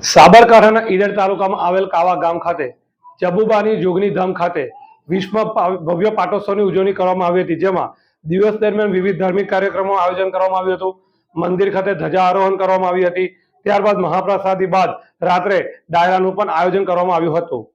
સાબરકાંઠાના ઈડર તાલુકામાં આવેલ કાવા ગામ ખાતે, ચબુબાની જોગની ધામ ખાતે વિશ્વ ભવ્ય પાટોત્સવની ઉજવણી કરવામાં આવી હતી, જેમાં દિવસ દરમિયાન વિવિધ ધાર્મિક કાર્યક્રમો આયોજન કરવામાં આવ્યું હતું, મંદિર ખાતે ધજા આરોહણ કરવામાં આવી હતી, ત્યારબાદ મહાપ્રસાદી બાદ રાત્રે ડાયરાનું પણ આયોજન કરવામાં આવ્યું હતું.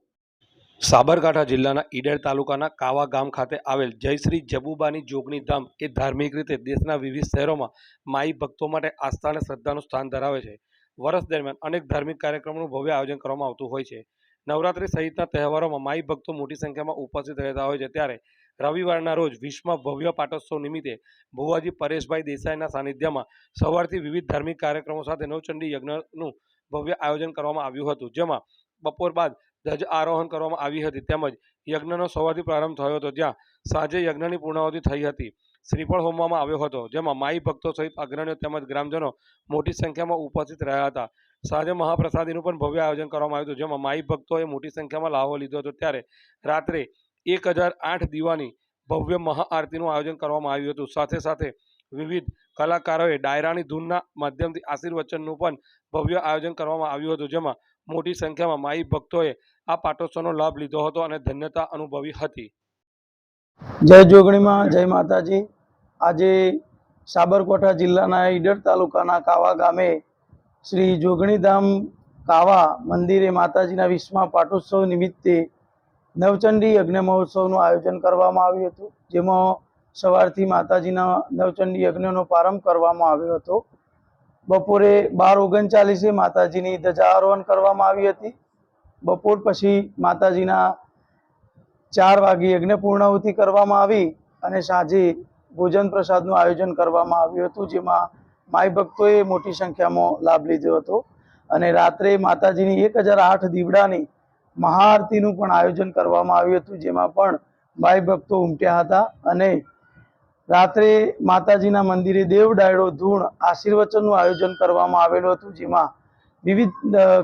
સાબરકાંઠા જિલ્લાના ઈડર તાલુકાના કાવા ગામ ખાતે આવેલ જયશ્રી જબુબાની જોગણી ધામ એ ધાર્મિક રીતે દેશના વિવિધ શહેરોમાં માઈ ભક્તો માટે આસ્થા અને શ્રદ્ધાનું સ્થાન ધરાવે છે. વર્ષ દરમિયાન અનેક ધાર્મિક કાર્યક્રમોનું ભવ્ય આયોજન કરવામાં આવતું હોય છે. નવરાત્રી સહિતના તહેવારોમાં માઈ ભક્તો મોટી સંખ્યામાં ઉપસ્થિત રહેતા હોય છે. ત્યારે રવિવારના રોજ વિશ્વ ભવ્ય પાટોત્સવ નિમિત્તે ભુવાજી પરેશભાઈ દેસાઈના સાનિધ્યમાં સવારથી વિવિધ ધાર્મિક કાર્યક્રમો સાથે નવચંડી યજ્ઞનું ભવ્ય આયોજન કરવામાં આવ્યું હતું. જેમાં બપોર બાદ ધ્વજ આરોહણ કરવામાં આવી હતી. તેમજ યજ્ઞનો સવારથી પ્રારંભ થયો હતો. જ્યાં સાંજે યજ્ઞની પૂર્ણાહુતિ થઈ હતી. શ્રીફળ હોમવામાં આવ્યો હતો, જેમાં માઈ ભક્તો સહિત અગ્રણીઓ તેમજ ગ્રામજનો મોટી સંખ્યામાં ઉપસ્થિત રહ્યા હતા. સાંજે મહાપ્રસાદીનું પણ ભવ્ય આયોજન કરવામાં આવ્યું હતું, જેમાં માઈ ભક્તોએ મોટી સંખ્યામાં લાહો લીધો હતો. ત્યારે રાત્રે એક હજાર આઠ દીવાની ભવ્ય મહાઆરતીનું આયોજન કરવામાં આવ્યું હતું. સાથે સાથે વિવિધ કલાકારોએ ડાયરાની ધૂનના માધ્યમથી આશીર્વચનનું પણ ભવ્ય આયોજન કરવામાં આવ્યું હતું, જેમાં મોટી સંખ્યામાં માઈ ભક્તોએ આ પાટોત્સવનો લાભ લીધો હતો અને ધન્યતા અનુભવી હતી. જય જોગણીમાં, જય માતાજી. આજે સાબરકાંઠા જિલ્લાના ઈડર તાલુકાના કાવા ગામે શ્રી જોગણીધામ કાવા મંદિરે માતાજીના વિશ્વમાં પાટોત્સવ નિમિત્તે નવચંડી યજ્ઞ મહોત્સવનું આયોજન કરવામાં આવ્યું હતું, જેમાં સવારથી માતાજીના નવચંડી યજ્ઞનો પ્રારંભ કરવામાં આવ્યો હતો. બપોરે બાર ઓગણચાલીસે માતાજીની ધજારોહણ કરવામાં આવી હતી. બપોર પછી માતાજીના ચાર વાગે યજ્ઞ પૂર્ણાહુતિ કરવામાં આવી અને સાંજે ભોજન પ્રસાદનું આયોજન કરવામાં આવ્યું હતું, જેમાં માઈ ભક્તોએ મોટી સંખ્યામાં લાભ લીધો હતો. અને રાત્રે માતાજીની એક હજાર આઠ દીવડાની મહાઆરતીનું પણ આયોજન કરવામાં આવ્યું હતું, જેમાં પણ માઈ ભક્તો ઉમટ્યા હતા. અને રાત્રે માતાજીના મંદિરે દેવ ડાયડો ધૂણ આશીર્વચનનું આયોજન કરવામાં આવેલું હતું, જેમાં વિવિધ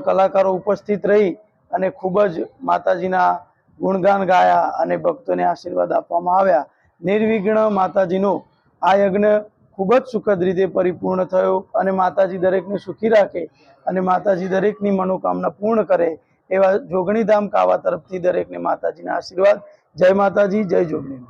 કલાકારો ઉપસ્થિત રહી અને ખૂબ જ માતાજીના ગુણગાન ગાયા અને ભક્તોને આશીર્વાદ આપવામાં આવ્યા. નિર્વિઘ્ન માતાજીનો આ યજ્ઞ ખૂબ જ સુખદ રીતે પરિપૂર્ણ થયો અને માતાજી દરેકને સુખી રાખે અને માતાજી દરેકની મનોકામના પૂર્ણ કરે એવા જોગણીધામ કાવા તરફથી દરેકને માતાજીના આશીર્વાદ. જય માતાજી, જય જોગણી